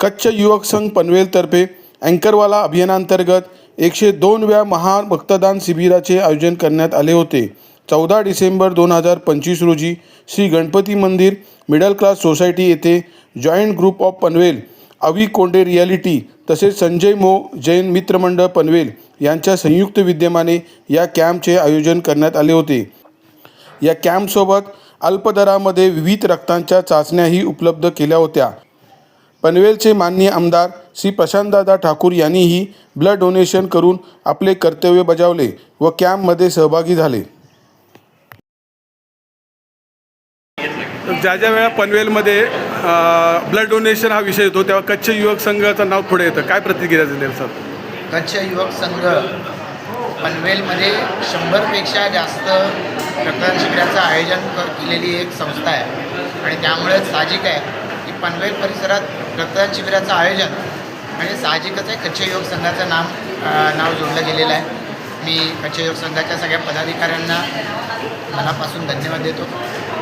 कच्छ युवक संघ पनवेलतर्फे अँकरवाला अभियानांतर्गत एकशे दोनव्या महान भक्तदान शिबिराचे आयोजन करण्यात आले होते. चौदा डिसेंबर दोन हजार पंचवीस रोजी श्री गणपती मंदिर मिडल क्लास सोसायटी येथे joint group of Panvel Avi Konde realty तसेच संजय मो जैन मित्रमंडळ पनवेल यांच्या संयुक्त विद्यमाने या कॅम्पचे आयोजन करण्यात आले होते. या कॅम्पसोबत अल्पदरामध्ये विविध रक्तांच्या चाचण्याही उपलब्ध केल्या होत्या. पनवेलचे माननीय आमदार श्री प्रशांतदादा ठाकूर यांनीही ब्लड डोनेशन करून आपले कर्तव्य बजावले व कॅम्पमध्ये सहभागी झाले. ज्या ज्या वेळा पनवेलमध्ये ब्लड डोनेशन हा विषय येतो तेव्हा कच्छ युवक संघाचं नाव पुढे येतं. काय प्रतिक्रिया दिली सर? कच्छ युवक संघ पनवेलमध्ये शंभरपेक्षा जास्त रक्तदान शिबिराचं आयोजन केलेली एक संस्था आहे. आणि त्यामुळे साहजिक आहे पनवेल परिसरात रक्तदान शिबिराचं आयोजन म्हणजे साहजिकच आहे. कच्छ योग संघाचं नाम नाव जोडलं गेलेलं आहे. मी कच्छ योग संघाच्या सगळ्या पदाधिकाऱ्यांना मनापासून धन्यवाद देतो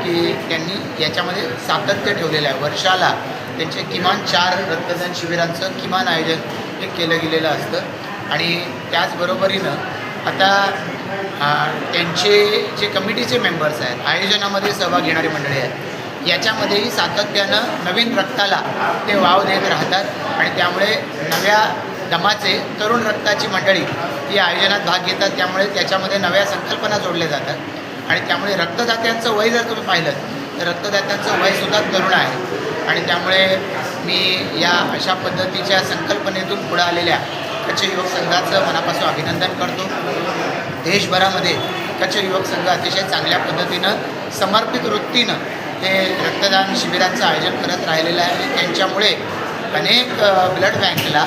की त्यांनी याच्यामध्ये सातत्य ठेवलेलं आहे. वर्षाला त्यांचे किमान चार रक्तदान शिबिरांचं किमान आयोजन हे केलं गेलेलं असतं. आणि त्याचबरोबरीनं आता त्यांचे जे कमिटीचे मेंबर्स आहेत आयोजनामध्ये सहभाग घेणारी मंडळी आहेत. याच्यामध्येही सातत्यानं नवीन रक्ताला ते वाव देत राहतात आणि त्यामुळे नव्या दमाचे तरुण रक्ताची मंडळी ही आयोजनात भाग घेतात. त्यामुळे त्याच्यामध्ये नव्या संकल्पना जोडल्या जातात. आणि त्यामुळे रक्तदात्यांचं वय जर तुम्ही पाहिलं तर रक्तदात्यांचं वयसुद्धा तरुण आहे. आणि त्यामुळे मी या अशा पद्धतीच्या संकल्पनेतून पुढं आलेल्या कच्छ युवक संघाचं मनापासून अभिनंदन करतो. देशभरामध्ये कच्छ युवक संघ अतिशय चांगल्या पद्धतीनं समर्पित वृत्तीनं हे रक्तदान शिबिरांचं आयोजन करत राहिलेलं आहे. आणि त्यांच्यामुळे अनेक ब्लड बँकला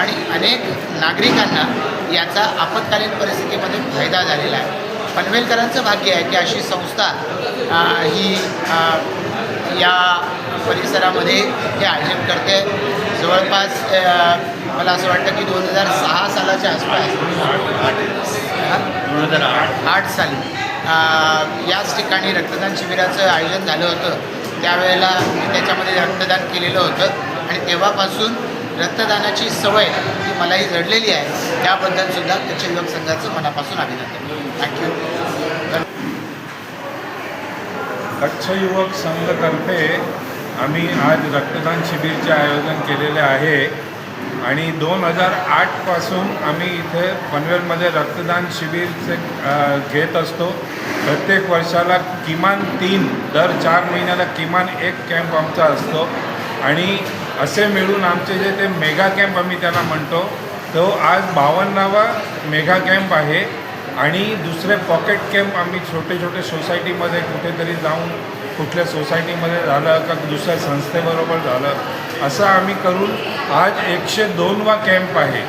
आणि अनेक नागरिकांना याचा आपत्कालीन परिस्थितीमध्ये फायदा झालेला आहे. पनवेलकरांचं भाग्य आहे की अशी संस्था ही या परिसरामध्ये हे आयोजन करते. जवळपास मला असं वाटतं की दोन हजार सहा सालाच्या आसपास. दोन हजार आठ साली. याच ठिकाणी रक्तदान शिबिराचं आयोजन झालं होतं. त्यावेळेला मी त्याच्यामध्ये रक्तदान केलेलं होतं. आणि तेव्हापासून रक्तदानाची सवय ही मलाही जडलेली आहे. त्याबद्दलसुद्धा कच्छ युवक संघाचं मनापासून अभिनंदन. थँक्यू कच्छ युवक संघतर्फे आम्ही आज रक्तदान शिबिरचे आयोजन केलेले आहे. आणि दोन हजार आठपासून आम्ही इथे पनवेलमध्ये रक्तदान शिबिरचे घेत असतो. प्रत्येक वर्षाला किमान तीन दर चार महिन्याला किमान एक कॅम्प आमचा असतो. आणि असे मिळून आमचे जे ते मेगा कॅम्प आम्ही त्याला म्हणतो तो आज बावन्नावा मेगा कॅम्प आहे. आणि दुसरे पॉकेट कॅम्प आम्ही छोटे छोटे सोसायटीमध्ये कुठेतरी जाऊन कुठल्या सोसायटीमध्ये झालं का दुसऱ्या संस्थेबरोबर झालं असं आम्ही करून आज एकशे दोनवा कॅम्प आहे.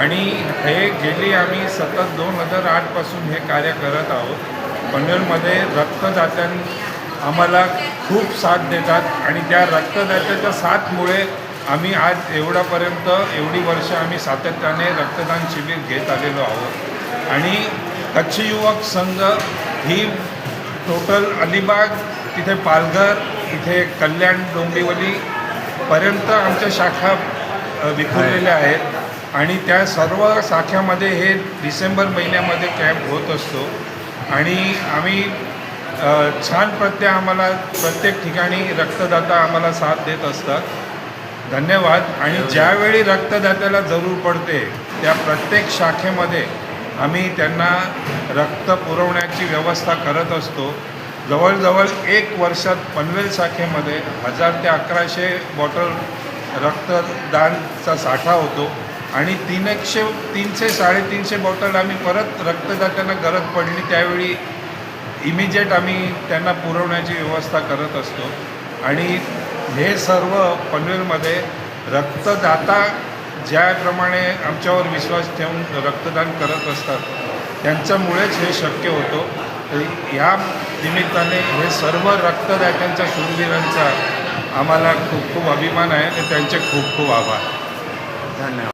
आणि हे गेली आम्ही सतत दोन हजार आठपासून हे कार्य करत आहोत. पनवेलमध्ये रक्तदात्यां आम्हाला खूप साथ देतात आणि त्या रक्तदात्याच्या साथमुळे आम्ही आज एवढ्यापर्यंत एवढी वर्ष आम्ही सातत्याने रक्तदान शिबिर घेत आलेलो आहोत. आणि कच्छ युवक संघ ही टोटल अलिबाग तिथे पालघर इथे कल्याण डोंबिवली पर्यंत आमच्या शाखा विखुरलेल्या आहेत आणि त्या सर्व शाख्यामध्ये हे डिसेंबर महिन्यामध्ये कॅम्प होत असतो. आणि आम्ही छान प्रत्ये आम्हाला प्रत्येक ठिकाणी रक्तदाता आम्हाला साथ देत असतात. धन्यवाद. आणि ज्यावेळी रक्तदात्याला जरूर पडते त्या प्रत्येक शाखेमध्ये आम्ही त्यांना रक्त पुरवण्याची व्यवस्था करत असतो. जवळजवळ एक वर्षात पनवेल शाखेमध्ये हजार ते अकराशे बॉटल रक्तदानचा साठा होतो आणि तीन एकशे तीनशे साडेतीनशे बॉटल आम्ही परत रक्तदात्यांना गरज पडली. त्यावेळी इमिजिएट आम्ही त्यांना पुरवण्याची व्यवस्था करत असतो. आणि हे सर्व पनवेलमध्ये रक्तदाता ज्याप्रमाणे आमच्यावर विश्वास ठेवून रक्तदान करत असतात त्यांच्यामुळेच हे शक्य होतं. तर निमित्ताने हे सर्व रक्तदात्यांच्या शूरवीरांचा आम्हाला खूप खूप अभिमान आहे आणि त्यांचे खूप खूप आभार. धन्यवाद.